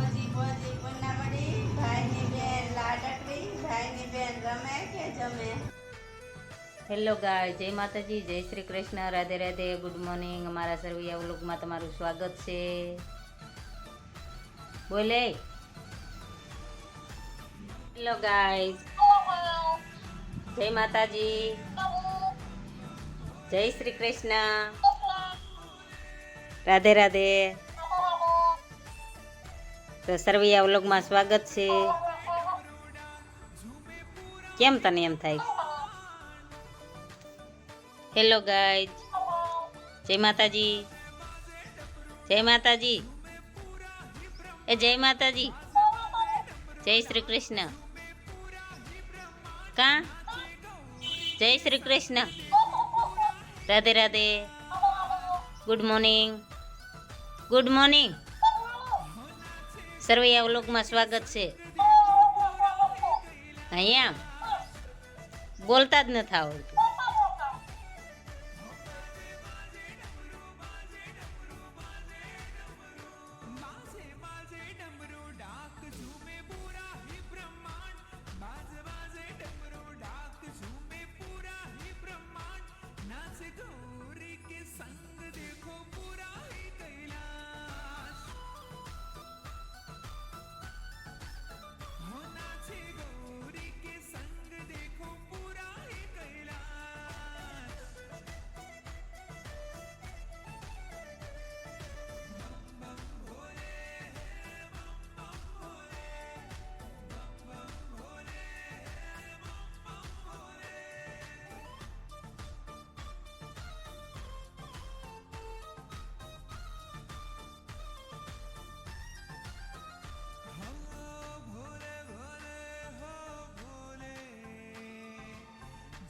બોજી બોજી પુન્નામણી ભાઈની બેન લાડકડી, ભાઈની બેન રમે કે જમે? હેલો ગાય જય માતાજી, જય શ્રી કૃષ્ણ, રાધે રાધે ગુડ મોર્નિંગ અમારા સર્વિયા વ્લોગમાં તમારું સ્વાગત છે. બોલે. હેલો ગાઈઝ જય માતાજી. જય શ્રી કૃષ્ણ. રાધે રાધે. તો સરવૈયા વ્લોગમાં સ્વાગત છે. કેમ તને એમ થાય? હેલો ગાઈઝ જય માતાજી. જય માતાજી. એ જય માતાજી. જય શ્રી કૃષ્ણ. કા? જય Shri Krishna. Radhe Radhe. Good morning good morning Sarvaiya વ્લોગમાં સ્વાગત છે. અહીંયા બોલતા જ નથી આવડતું.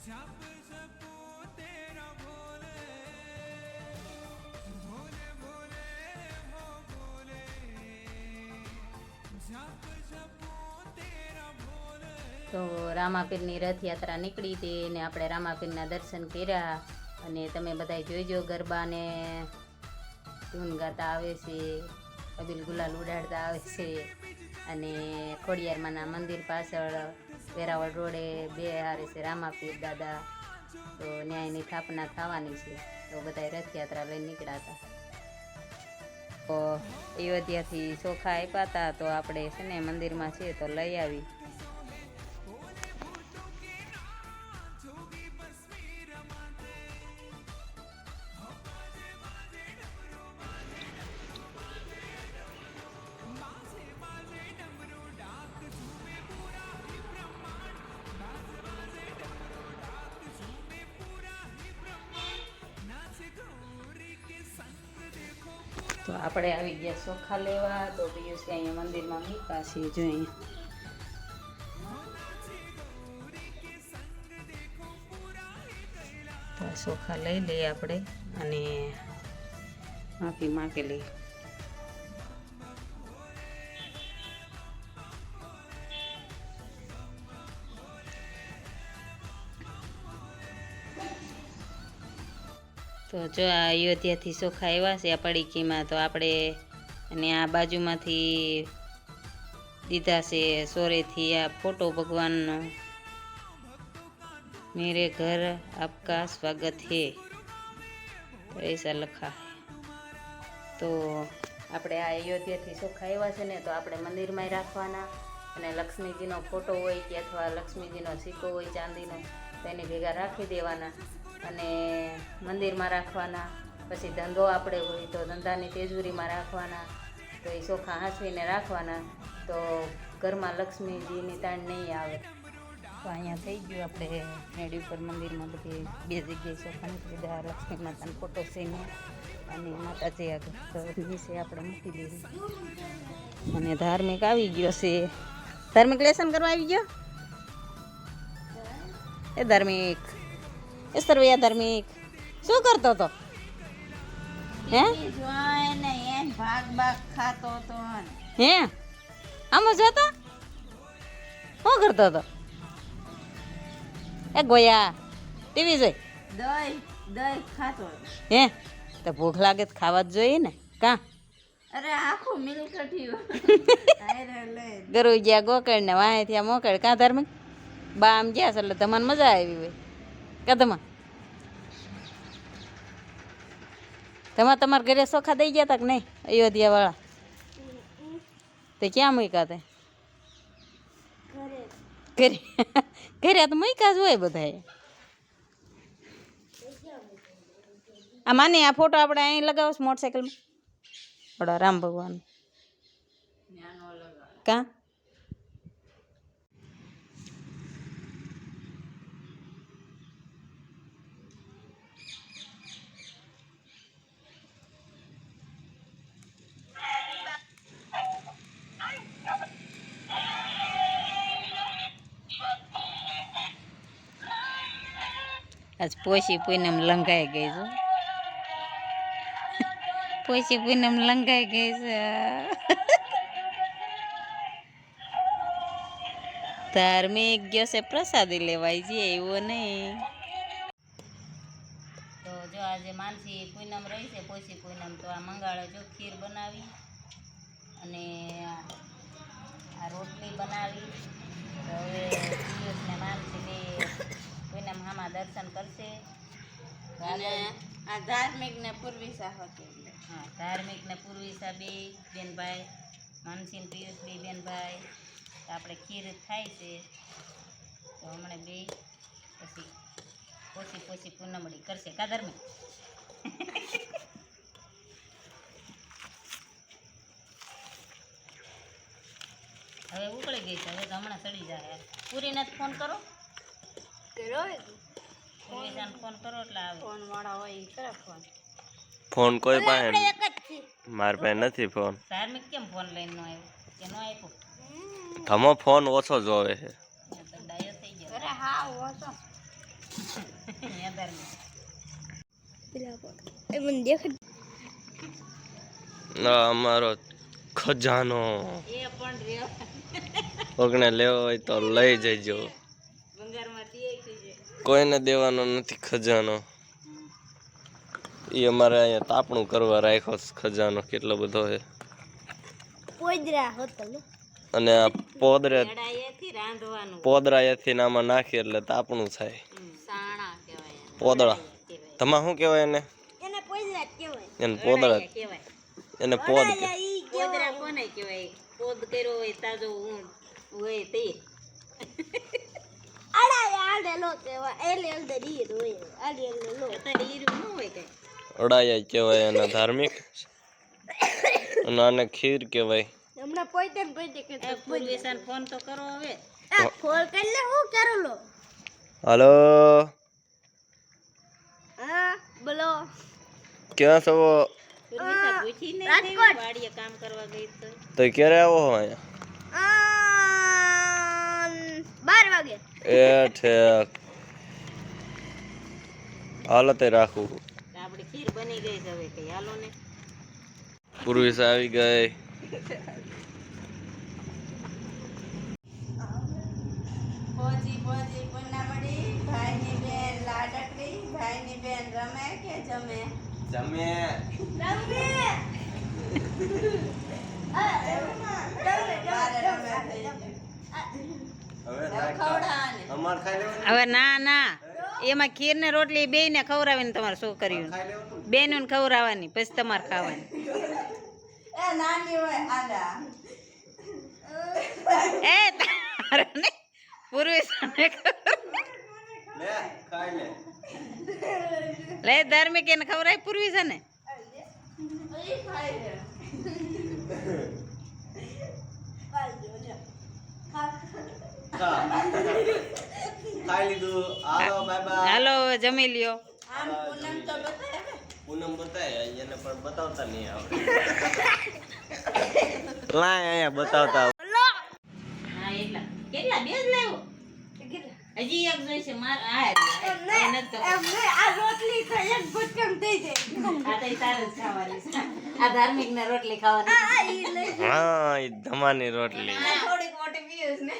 તો રામાપીરની રથયાત્રા નીકળી હતી ને આપણે રામાપીરના દર્શન કર્યા અને તમે બધા જોઈજો, ગરબાને ધૂન ગાતા આવે છે, અબીલ ગુલાલ ઉડાડતા આવે છે. અને ખોડિયારમાંના મંદિર પાછળ, વેરાવળ રોડે બે હારે છે રામાપીર દાદા. તો ન્યાયની સ્થાપના થવાની છે. તો બધા રથયાત્રા લઈને નીકળ્યા હતા. તો અયોધ્યાથી ચોખા આપ્યા હતા. તો આપણે છે ને મંદિરમાં છીએ તો લઈ આવી. તો આપણે આવી ગયા ચોખા લેવા, તો પિયુષ અહીંયા મંદિરમાં મૂકા છે જો અહીંયા. ચોખા લઈ લઈએ આપણે અને માફી માગે તો જો આ અયોધ્યાથી ચોખા આવ્યા છે આ પડીકીમાં તો આપણે અને આ બાજુમાંથી દીધા છે સોરેથી આ ફોટો ભગવાનનો. મેરે ઘર આપકા સ્વાગત હે. એસા લખા તો આપણે આ અયોધ્યાથી ચોખા આવ્યા છે ને, તો આપણે મંદિરમાં રાખવાના. અને લક્ષ્મીજીનો ફોટો હોય કે અથવા લક્ષ્મીજીનો સિક્કો હોય, ચાંદીનો, તો એની ભેગા રાખી દેવાના. અને મંદિરમાં રાખવાના, પછી ધંધો આપણે હોય તો ધંધાની તેજુરીમાં રાખવાના, તો એ ચોખા હાંસવીને રાખવાના, તો ઘરમાં લક્ષ્મીજીની તાણ નહીં આવે. તો અહીંયા થઈ ગયું આપણે મેડી ઉપર મંદિરમાં બધી બે જગ્યાએ ચોખા મૂકી દીધા લક્ષ્મી માતાનો ફોટો છે ને અને માતાજી આગળ નીચે આપણે મૂકી દીધી. અને ધાર્મિક આવી ગયો છે. ધાર્મિક લેસન કરવા આવી ગયો? એ ધાર્મિક. એ સર્વૈયા ધાર્મિક શું કરતો હતો હે ભાગ ભાગ ખાતો હતો હે આમાં જતો શું કરતો હતો એ ગોયા ટીવી જોઈ દહીં દહીં ખાતો હે તો ભૂખ લાગે તો ખાવા જ જોઈએ ને કા અરે આખું લઈ ગરુ ગયા ગોકળ ને વાહે ત્યાં મોકળ કાં ધાર્મિક બા આમ ગયા છે એટલે તમને મજા આવી હોય કદમાં? તમે તમારા ઘરે સોખા દઈ ગયા તા કે નહીં અયોધ્યાવાળા? તે ક્યાં મૂક્યા તે? ઘરે. ઘરે તો મૂક્યા જ હોય બધાએ. આ માને આ ફોટો આપણે અહીં લગાવો મોટરસાઇકલમાં ઓડા રામ ભગવાન કાં? આજ પોશી પૂનમ લંઘાઈ ગઈ છે. પોશી પૂનમ લંઘાઈ ગઈ છે. ધાર્મિક ગયો છે, પ્રસાદી લેવાય છે, એવો નહીં. તો જો આજે માનસી પૂનમ રહી છે, પોશી પૂનમ તો આ મંગાળે જો ખીર બનાવી અને આ રોટલી બનાવી. તો હવે પિયુષ ને માનસી દર્શન કરશે. અને આ ધાર્મિક ને પૂર્વી હતી. હા ધાર્મિક ને પૂર્વી સાબે બેનભાઈ માનસિંહ પિયુષ બે બેનભાઈ. આપણે ખીર થાય છે. તો હમણાં બે પછી પોસી પોસી પૂનમડી કરશે. કા ધાર્મિક હવે ઉકળી ગઈ છે. હવે તો હમણાં સડી જાય. પૂરીને જ ફોન કરો. પૂર્વીસાને ફોન કરો એટલે આવે. ફોન વાળા હોય કરે ફોન. ફોન કોઈ પાસે માર પાસે નથી ફોન. ધાર્મિક કેમ ફોન લઈને નો આવ્યો? કે નો આપ્યો? ધમો ફોન ઓછો જોવે છે. અરે હા ઓછો. આ અમારો ખજાનો. એ પણ લેવો હોય તો લઈ જજો. કોઈને દેવાનો નથી ખજાનો. એ અમારે અહીંયા તાપણું કરવા રાખ્યો ખજાનો કેટલો બધો છે. અને આ પોદરે એથી આમાં નાખી એટલે તાપણું થાય. સાણા કહેવાય એને. પોદળા તમા શું કહેવાય એને? એને પોદળા એને પોદ કહેવાય. પોદ કર્યો હોય તાજો હોય તે અત્યારે ઈરું ન હોય કઈ અડાયા કહેવાય એને ધાર્મિક. અને આને ખીર કહેવાય. એ પૂર્વેશાન ફોન તો કરો હવે. હાલો? ક્યાં છો? પૂર્વેશા પૂછી નહીં વાડીએ કામ કરવા ગઈ તો. તો ક્યારે આવો અહીંયા? બાર વાગે એ ઠેક હાલો તે રાખું આપણી ખીર બની ગઈ છે હવે કઈ હાલો ને પૂર્વિસ આવી ગઈ પોચી પોચી પૂનમડી ભાઈની બેન લાડકડી ભાઈની બેન રમે કે જમે જમે બારે રમે થઈ ગયું. હવે હવે ના. ના એમાં ખીર ને રોટલી બે ને ખવડાવીને તમારે છોકરીઓને બેનું ખવડાવવાની પછી તમારે ખાવાની. એ તારે લે લે. ધાર્મિક એને ખવડાય પૂર્વી છે ને ખાઈ લીધું. હાલો બાય બાય હાલો જમી લ્યો. પૂનમ તો પૂનમ બતાય એને પણ બતાવતા નહીં આવડે લાય અહીંયા બતાવતા હા એટલા. કેટલા? બે જ લાવ્યો? હજી એક માર આ. આ રોટલી તો એક ભટકમ થઈ આ તો તારે જ ખાવાની છે. આ ધાર્મિક ને રોટલી ખાવાની. હા એ ધમાની રોટલી. ને?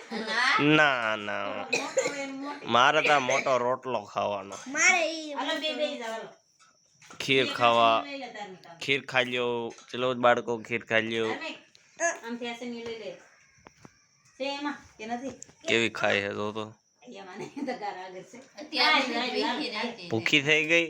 ના ના. મારે તો મોટો રોટલો ખાવાનો. ખીર ખાવા. ખીર ખાઈ લ્યો ચલો બાળકો ખીર ખાઈ લ્યો. કેવી ખાય છે તો. ભૂખી થઈ ગઈ?